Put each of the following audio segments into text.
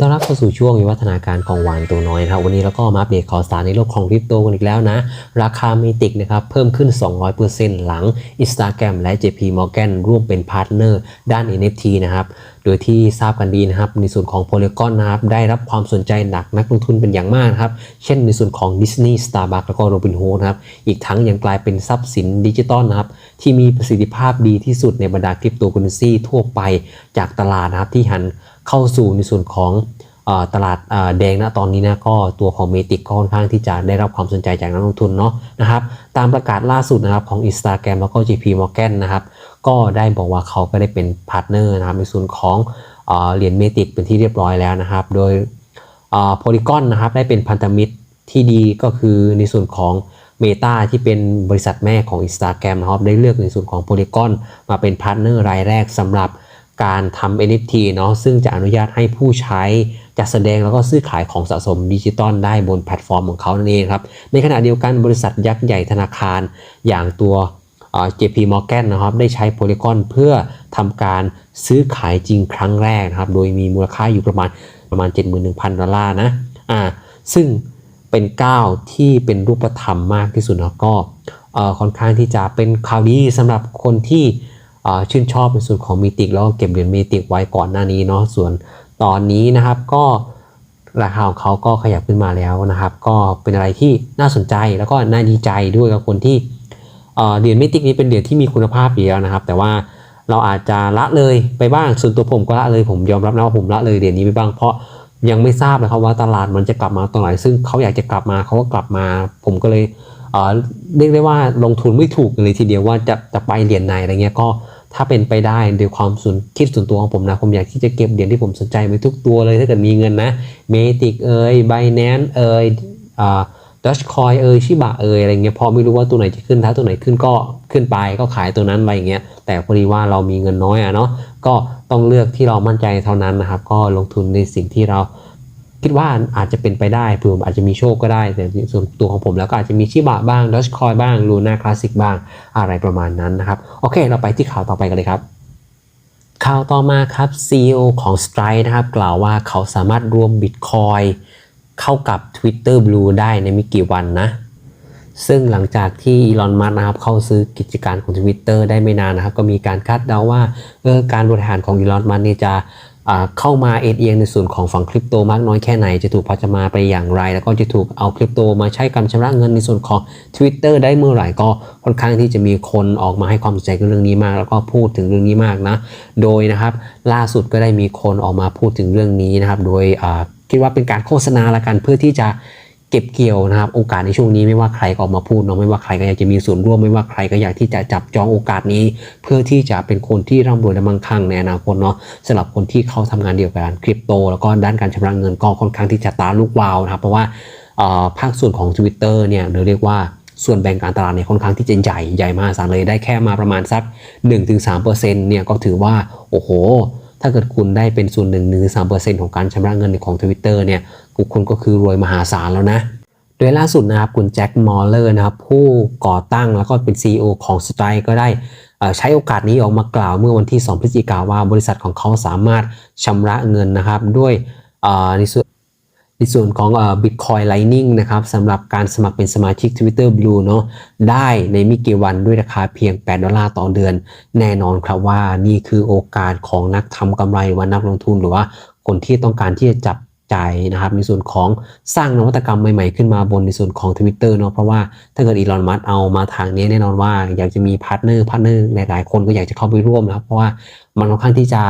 ต้อนรับเข้าสู่ช่วงวิวัฒนาการของหวานตัวน้อยนะครับวันนี้เราก็มาอัปเดตข่าวสารในโลกของคริปโตกันอีกแล้วนะ ราคาเมติกนะครับเพิ่มขึ้น 200%หลัง Instagram และ JP Morgan ร่วมเป็นพาร์ทเนอร์ด้าน NFT นะครับโดยที่ทราบกันดีนะครับในส่วนของ Polygon นะครับได้รับความสนใจหนักนักลงทุนเป็นอย่างมากนะครับเช่นในส่วนของ Disney Starbucks แล้วก็ Robinhood นะครับอีกทั้งยังกลายเป็นทรัพย์สินดิจิตอลนะครับที่มีประสิทธิภาพดีที่สุดในบรรดาคริปโตเคอเรนซีทั่วไปจากตลาดนะครับที่หัน เข้าสู่ในส่วนของอตลาดแดงนะตอนนี้นะก็ตัวของเมติกค่อนข้างที่จะได้รับความสนใจจากนักลงทุนเนาะนะครับตามประกาศล่าสุดนะครับของ Instagram แล้วก็ JP Morgan นะครับก็ได้บอกว่าเขาก็ได้เป็นพาร์ทเนอร์นะครับในส่วนของเหรียญเมติกเป็นที่เรียบร้อยแล้วนะครับ โดยโพลีกอนนะครับได้เป็นพันธมิตรที่ดีก็คือในส่วนของ Meta ที่เป็นบริษัทแม่ของ Instagram นะครับได้เลือกในส่วนของ Polygon มาเป็นพาร์ทเนอร์รายแรกสำหรับ การทำ NFT เนาะซึ่งจะอนุญาตให้ผู้ใช้จัดแสดงแล้วก็ซื้อขายของสะสมดิจิตอลได้บนแพลตฟอร์มของเขานั่นเองครับ ในขณะเดียวกันบริษัทยักษ์ใหญ่ธนาคารอย่างตัว JP Morgan นะครับได้ใช้ Polygon เพื่อทำการซื้อขายจริงครั้งแรกนะครับ โดยมีมูลค่าอยู่ประมาณประมาณ 71,000 ดอลลาร์นะอ่าซึ่งเป็นก้าวที่เป็นรูปธรรมมากที่สุดนะก็ค่อนข้างที่จะเป็นข่าวดีสำหรับคนที่ ชื่นชอบในส่วนของมีติกแล้วก็เก็บเหรียญมีติกไว้ก่อนหน้านี้เนาะส่วนตอนนี้นะครับก็ราคาของเขาก็ขยับขึ้นมาแล้วนะครับ ก็เป็นอะไรที่น่าสนใจแล้วก็น่าดีใจด้วยกับคนที่เหรียญมิติกนี้เป็นเหรียญที่มีคุณภาพอยู่แล้วนะครับ แต่ว่าเราอาจจะละเลยไปบ้างส่วนตัวผมก็ละเลยผมยอมรับนะว่าผมละเลยเหรียญนี้ไปบ้างเพราะยังไม่ทราบนะครับว่าตลาดมันจะกลับมาตรงไหนซึ่งเขาอยากจะกลับมาเขาก็กลับมา ผมก็เลย เรียกได้ว่าลงทุนไม่ถูกเลยทีเดียวว่าจะจะไปเหรียญไหนอะไรเงี้ยก็ถ้าเป็นไปได้โดยความส่วนคิดส่วนตัวของผมนะผมอยากที่จะเก็บเหรียญที่ผมสนใจไปทุกตัวเลยถ้าเกิดมีเงินนะเมติกเอ่ยไบแนนเอ่ยอ่าดัชคอยเอยชิบะเอยอะไรเงี้ยพอไม่รู้ว่าตัวไหนจะขึ้นถ้าตัวไหนขึ้นก็ขึ้นไปก็ขายตัวนั้นไปอย่างเงี้ยแต่พอดีว่าเรามีเงินน้อยอะเนาะก็ต้องเลือกที่เรามั่นใจเท่านั้นนะครับ ก็ลงทุนในสิ่งที่เรา คิดว่าอาจจะเป็นไปได้เผื่ออาจจะมีโชคก็ได้ แต่ส่วนตัวของผมแล้วก็อาจจะมีชิบะบ้างดัชคอยบ้างลูน่าคลาสสิกบ้างอะไรประมาณนั้นนะครับ โอเค เราไปที่ข่าวต่อไปกันเลยครับข่าวต่อมาครับ CEO ของ Strike นะครับ กล่าวว่าเขาสามารถรวม Bitcoin เข้ากับ Twitter Blue ได้ในไม่กี่วันนะ ซึ่งหลังจากที่อีลอน มัสนะครับ เข้าซื้อกิจการของ Twitter ได้ไม่นานนะครับ ก็มีการคาดเดาว่าเออการบริหารของอีลอน มัสเนี่ยจะ เข้ามาเอ็นเอียงในส่วนของฝั่งคริปโตมากน้อยแค่ไหน จะถูกพัฒนาไปอย่างไร แล้วก็จะถูกเอาคริปโตมาใช้การชำระเงินในส่วนของ Twitter ได้เมื่อไหร่ก็ค่อนข้างที่จะมีคนออกมาให้ความสนใจกับเรื่องนี้มาก แล้วก็พูดถึงเรื่องนี้มากนะ โดยนะครับล่าสุดก็ได้มีคนออกมาพูดถึงเรื่องนี้นะครับ โดยคิดว่าเป็นการโฆษณาละกันเพื่อที่จะ เก็บเกี่ยวนะครับโอกาสในช่วงนี้ไม่ว่าใครก็ออกมาพูดเนาะไม่ว่าใครก็อยากจะมีส่วนร่วมไม่ว่าใครก็อยากที่จะจับจองโอกาสนี้ เพื่อที่จะเป็นคนที่ร่ำรวยและมั่งคั่งในอนาคตเนาะสำหรับคนที่เขาทำงานเดียวกับคริปโต แล้วก็ด้านการชำระเงินก็ค่อนข้างที่จะตาลูกวาวนะครับเพราะว่าอ่อภาคส่วนของ Twitter เนี่ยหรือเรียกว่าส่วนแบ่งการตลาดเนี่ยค่อนข้างที่จะใหญ่ใหญ่มากสารเลยได้แค่มาประมาณสัก 1-3%เนี่ยก็ถือว่าโอ้โห ถ้าเกิดคุณได้เป็นส่วนหนึ่งหรือสามเปอร์เซ็นต์ของการชำระเงินของทวิตเตอร์เนี่ยคุณก็คือรวยมหาศาลแล้วนะ โดยล่าสุดนะครับคุณแจ็คมอลเลอร์นะครับผู้ก่อตั้งแล้วก็เป็น CEO ของสไตร์ก็ได้ใช้โอกาสนี้ออกมากล่าวเมื่อวันที่ 2 พฤศจิกาว่าบริษัทของเขาสามารถชำระเงินนะครับด้วยอ่อในส่วน ในส่วนของ Bitcoin Lightning นะครับสำหรับการสมัครเป็นสมาชิก Twitter Blue เนาะได้ในไม่กี่วันด้วยราคาเพียง 8 ดอลลาร์ต่อเดือน แน่นอนครับว่านี่คือโอกาสของนักทำกำไรว่านักลงทุนหรือว่าคนที่ต้องการที่จะจับใจนะครับในส่วนของสร้างนวัตกรรมใหม่ๆ ขึ้นมาบนในส่วนของ Twitter เนาะเพราะว่าถ้าเกิดอีลอนมัสเอามาทางนี้แน่นอนว่าอยากจะมีพาร์ทเนอร์พาร์ทเนอร์หลายๆคนก็อยากจะเข้าไปร่วมนะครับเพราะว่ามันค่อนข้างที่จะ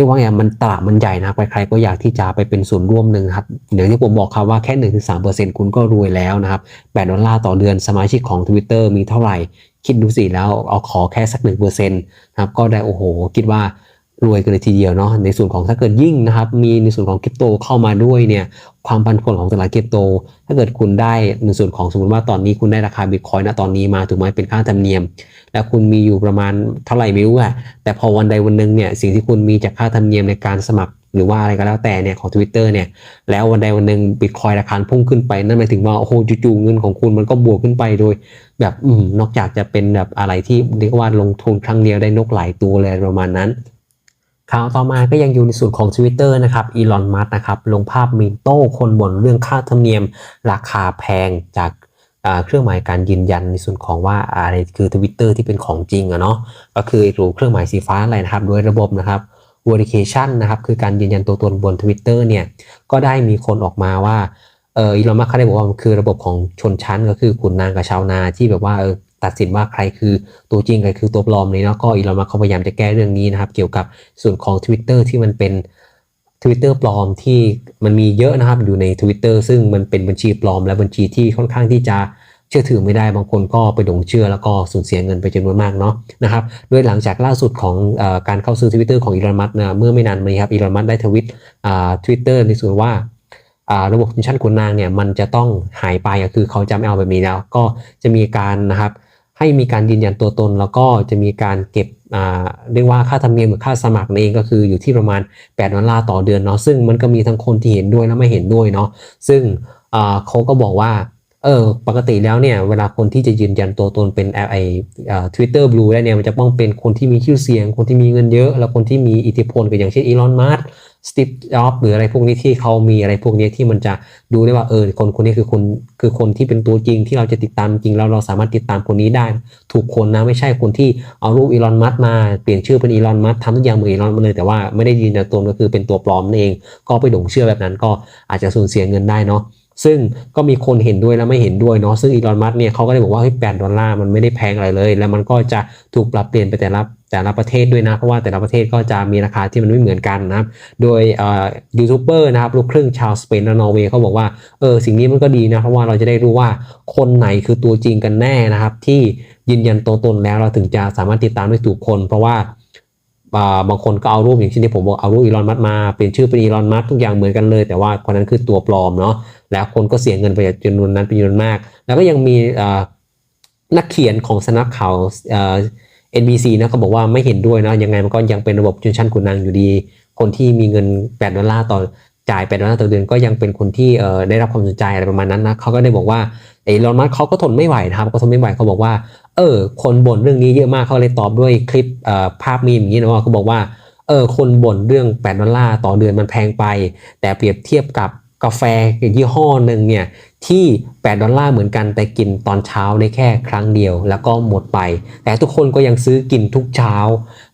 รียกว่าไงมันตลาดมันใหญ่นะใครๆก็อยากที่จะไปเป็นส่วนร่วมหนึ่งครับเดี๋ยวที่ผมบอกครับว่าแค่1-3%คุณก็รวยแล้วนะครับ8ดอลลาร์ต่อเดือนสมาชิกของ Twitter มีเท่าไหร่ คิดดูสิแล้วเอาขอแค่สัก1%นะครับก็ได้โอ้โห คิดว่า รวยกันเลยทีเดียวเนาะในส่วนของถ้าเกิดยิ่งนะครับ มีในส่วนของคริปโตเข้ามาด้วยเนี่ยความปันผลของตลาดคริปโต ถ้าเกิดคุณได้ในส่วนของสมมติว่าตอนนี้คุณได้ราคาบิตคอยนะตอนนี้มาถูกไหมเป็นค่าธรรมเนียม แล้วคุณมีอยู่ประมาณเท่าไหร่ไม่รู้อะแต่พอวันใดวันหนึ่งเนี่ยสิ่งที่คุณมีจากค่าธรรมเนียมในการสมัครหรือว่าอะไรก็แล้วแต่เนี่ยของ Twitter เนี่ยแล้ววันใดวันหนึ่งบิตคอยราคาพุ่งขึ้นไป นั่นหมายถึงว่าโอ้โหจู่ๆเงินของคุณมันก็บวกขึ้นไปโดย แบบอืมนอกจากจะเป็นแบบอะไรที่เรียกว่าลงทุนครั้งเดียวได้นกหลายตัวเลยประมาณนั้น ข่าวต่อมาก็ยังอยู่ในส่วนของ Twitter นะครับ อีลอน มัสนะครับ ลงภาพมีโต้คนบ่นเรื่องค่าธรรมเนียม ราคาแพงจากเครื่องหมายการยืนยันในส่วนของว่าอะไรคือ Twitter ที่เป็นของจริงอะเนาะ ก็คือรูเครื่องหมายสีฟ้าอะไรนะครับ โดยระบบนะครับ verification นะครับคือการยืนยันตัวตนบน Twitter เนี่ย ก็ได้มีคนออกมาว่า เอออีลอน มัสเขาได้บอกว่ามันคือระบบของชนชั้นก็คือขุนนางกับชาวนาที่แบบว่าเออ ตัดสินว่าใครคือตัวจริงใครคือตัวปลอมเลยเนาะก็อีลอนมัสเขาพยายามจะแก้เรื่องนี้นะครับ เกี่ยวกับส่วนของ Twitter ที่มันเป็น Twitter ปลอมที่มันมีเยอะนะครับอยู่ใน Twitter ซึ่งมันเป็นบัญชีปลอม และบัญชีที่ค่อนข้างที่จะเชื่อถือไม่ได้บางคนก็ไปหลงเชื่อแล้วก็สูญเสียเงินไปจำนวนมากเนาะนะครับโดยหลังจากล่าสุดของอการเข้าซื้อ Twitter ของอีลอนมัสนะเมื่อไม่นานมานี้ครับอีลอนมัสได้ทวิตอ่า Twitter ในส่วนว่าระบบชนชั้นขุนนางเนี่ยมันจะต้องหายไปก็คือเขาจะไม่เอาแบบนี้แล้ว ก็จะมีการนะครับ ให้มีการยืนยันตัวตน แล้วก็จะมีการเก็บเรียกว่าค่าธรรมเนียมหรือค่าสมัครเองก็คืออยู่ที่ประมาณ 8 ดอลลาร์ต่อเดือนเนาะซึ่งมันก็มีทั้งคนที่เห็นด้วยและไม่เห็นด้วยเนาะซึ่งเขาก็บอกว่าเออปกติแล้วเนี่ยเวลาคนที่จะยืนยันตัวตนเป็นไอทวิตเตอร์บลูได้เนี่ยมันจะต้องเป็นคนที่มีชื่อเสียง คนที่มีเงินเยอะ แล้วคนที่มีอิทธิพลก็อย่างเช่นอีลอนมัส สตีฟจ็อบหรืออะไรพวกนี้ที่เขามีอะไรพวกนี้ที่มันจะดูได้ว่าเออคนคนนี้คือคนคือคนที่เป็นตัวจริงที่เราจะติดตามจริงแล้วเราสามารถติดตามคนนี้ได้ ถูกคนนะไม่ใช่คนที่เอารูปอีลอนมัสมาเปลี่ยนชื่อเป็นอีลอนมัสทำทุกอย่างเหมือนอีลอนมาเลยแต่ว่าไม่ได้ยืนยันตัวก็คือเป็นตัวปลอมนั่นเอง ก็ไปหลงเชื่อแบบนั้นก็อาจจะสูญเสียเงินได้เนาะซึ่งก็มีคนเห็นด้วยและไม่เห็นด้วยเนาะซึ่งอีลอนมัสเนี่ยเขาก็ได้บอกว่าเฮ้ยแปดดอลลาร์มันไม่ได้แพงอะไรเลย แล้วมันก็จะถูกปรับเปลี่ยนไปแต่ละ แต่ละประเทศด้วยนะ เพราะว่าแต่ละประเทศก็จะมีราคาที่มันไม่เหมือนกันนะครับโดยยูทูบเบอร์นะครับลูกครึ่งชาวสเปนและนอร์เวย์เขาบอกว่าเออสิ่งนี้มันก็ดีนะ เพราะว่าเราจะได้รู้ว่าคนไหนคือตัวจริงกันแน่นะครับ ที่ยืนยันตัวตนแล้วเราถึงจะสามารถติดตามได้ถูกคน เพราะว่าบางคนก็เอารูปอย่างเช่นที่ผมบอกเอารูปอีลอนมัสมาเปลี่ยนชื่อเป็นอีลอนมัสทุกอย่างเหมือนกันเลย แต่ว่าคนนั้นคือตัวปลอมเนาะแล้วคนก็เสียเงินไปจำนวนนั้นเป็นจำนวนมาก แล้วก็ยังมีนักเขียนของสำนักข่าว NBC นะเขาบอกว่าไม่เห็นด้วยนะยังไงมันก็ยังเป็นระบบชนชั้นขุนนางอยู่ดี คนที่มีเงิน 8 ดอลลาร์ต่อจ่าย8ดอลลาร์ต่อเดือนก็ยังเป็นคนที่ได้รับความสนใจอะไรประมาณนั้นนะเขาก็ได้บอกว่าไอ้ลอนมัสเขาก็ทนไม่ไหวนะครับก็ทนไม่ไหวเขาบอกว่า เออ คนบ่นเรื่องนี้เยอะมากเขาเลยตอบด้วยคลิปภาพมีมอย่างนี้นะว่าเขาบอกว่าเออคนบ่นเรื่อง 8 ดอลลาร์ต่อเดือนมันแพงไป แต่เปรียบเทียบกับ กาแฟยี่ห้อหนึ่งเนี่ยที่ 8 ดอลลาร์เหมือนกันแต่กินตอนเช้าได้แค่ครั้งเดียว แล้วก็หมดไป แต่ทุกคนก็ยังซื้อกินทุกเช้า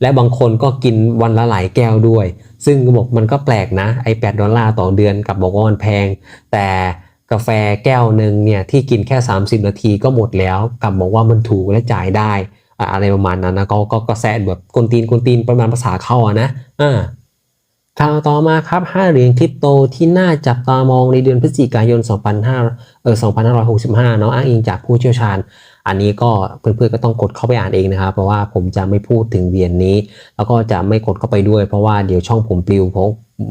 และบางคนก็กินวันละหลายแก้วด้วย ซึ่งบอกมันก็แปลกนะไอ้8ดอลลาร์ต่อเดือนกับบอกว่ามันแพง แต่กาแฟแก้วหนึ่งเนี่ยที่กินแค่ 30 นาทีก็หมดแล้วกับบอกว่ามันถูกและจ่ายได้อะไรประมาณนั้นนะก็ก็ก็แซะแบบกวนตีนกวนตีนประมาณภาษาเข้าอะนะอ่า ข่าวต่อมาครับ 5 เหรียญคริปโตที่น่าจับตามองในเดือนพฤศจิกายน 2500เออ2565 เนาะอ้างอิงจากผู้เชี่ยวชาญ อันนี้ก็เพื่อนๆก็ต้องกดเข้าไปอ่านเองนะครับ เพราะว่าผมจะไม่พูดถึงเหรียญนี้ แล้วก็จะไม่กดเข้าไปด้วย เพราะว่าเดี๋ยวช่องผมปลิวเพราะ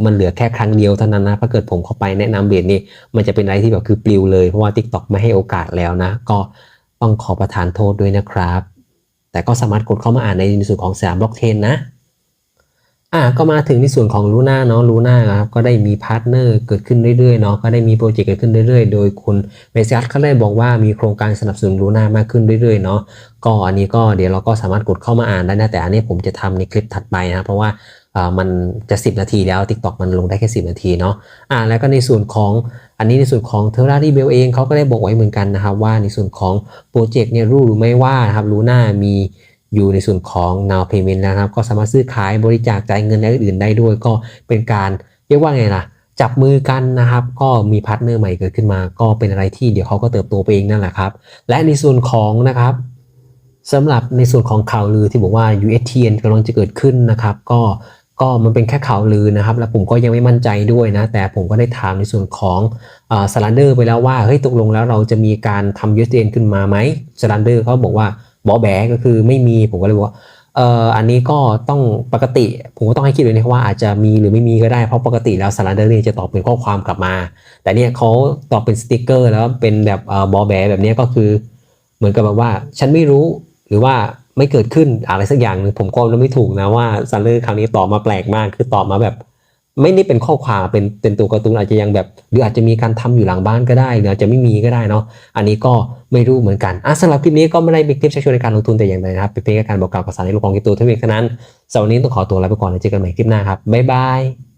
มันเหลือแค่ครั้งเดียวเท่านั้นนะถ้าเกิดผมเข้าไปแนะนำเหรียญนี้ มันจะเป็นอะไรที่แบบคือปลิวเลยเพราะว่า TikTok ไม่ให้โอกาสแล้วนะ ก็ต้องขอประทานโทษด้วยนะครับ แต่ก็สามารถกดเข้ามาอ่านในส่วนของสามบล็อกเทนนะ อะก็มาถึงในส่วนของลูน่าเนาะลูน่าครับก็ได้มีพาร์ทเนอร์เกิดขึ้นเรื่อยๆเนาะก็ได้มีโปรเจกต์เกิดขึ้นเรื่อยๆ โดยคุณเมซัสเขาได้บอกว่ามีโครงการสนับสนุนลูน่ามากขึ้นเรื่อยๆเนาะก็อันนี้ก็เดี๋ยวเราก็สามารถกดเข้ามาอ่านได้นะแต่อันนี้ผมจะทำในคลิปถัดไปนะเพราะว่าอ่ามันจะ 10 นาทีแล้ว TikTok มันลงได้แค่ 10 นาทีเนาะอ่าแล้วก็ในส่วนของอันนี้ในส่วนของเทอร์รารีเบลเองเขาก็ได้บอกไว้เหมือนกันนะครับว่าในส่วนของโปรเจกต์เนี่ยรู้หรือไม่ว่านะครับลูน่ามี อยู่ในส่วนของ now payment นะครับ ก็สามารถซื้อขายบริจาคจ่ายเงินและอื่นๆได้ด้วย ก็เป็นการเรียกว่าไงล่ะ จับมือกันนะครับ ก็มีพาร์ทเนอร์ใหม่เกิดขึ้นมา ก็เป็นอะไรที่เดี๋ยวเขาก็เติบโตไปเองนั่นแหละครับ และในส่วนของนะครับสำหรับในส่วนของข่าวลือที่บอกว่า USTN กำลังจะเกิดขึ้นนะครับ ก็ก็มันเป็นแค่ข่าวลือนะครับ แล้วผมก็ยังไม่มั่นใจด้วยนะ แต่ผมก็ได้ถามในส่วนของสลันเดอร์ไปแล้วว่าเฮ้ยตกลงแล้วเราจะมีการทำ USTN ขึ้นมาไหมสลันเดอร์เขาบอกว่า บอแบก็คือไม่มีผมก็เลยบอกว่าเอ่ออันนี้ก็ต้องปกติผมก็ต้องให้คิดเลยนะว่าอาจจะมีหรือไม่มีก็ได้เพราะปกติแล้วสลันเดอร์เนี่ยจะตอบเป็นข้อความกลับมา แต่เนี่ยเขาตอบเป็นสติกเกอร์แล้วเป็นแบบเอ่อบอแบแบบนี้ก็คือ เหมือนกับแบบว่าฉันไม่รู้หรือว่าไม่เกิดขึ้นอะไรสักอย่างหนึ่งผมก็ไม่ถูกนะว่าซันเลอร์ครั้งนี้ตอบมาแปลกมากคือตอบมาแบบ ไม่ได้เป็นข้อความเป็นเป็นตัวการ์ตูนอาจจะยังแบบ หรืออาจจะมีการทำอยู่หลังบ้านก็ได้หรืออาจจะไม่มีก็ได้เนาะอันนี้ก็ไม่รู้เหมือนกันอะสำหรับคลิปนี้ก็ไม่ได้เป็นคลิปชักชวนในการลงทุนแต่อย่างใดนะครับเป็นเพียงแค่การบอกกล่าวข่าวสารในโลกของคริปโตเท่านั้นเท่านี้สำหรับวันนี้ต้องขอตัวลาไปก่อนแล้วเจอกันใหม่คลิปหน้าครับบ๊ายบาย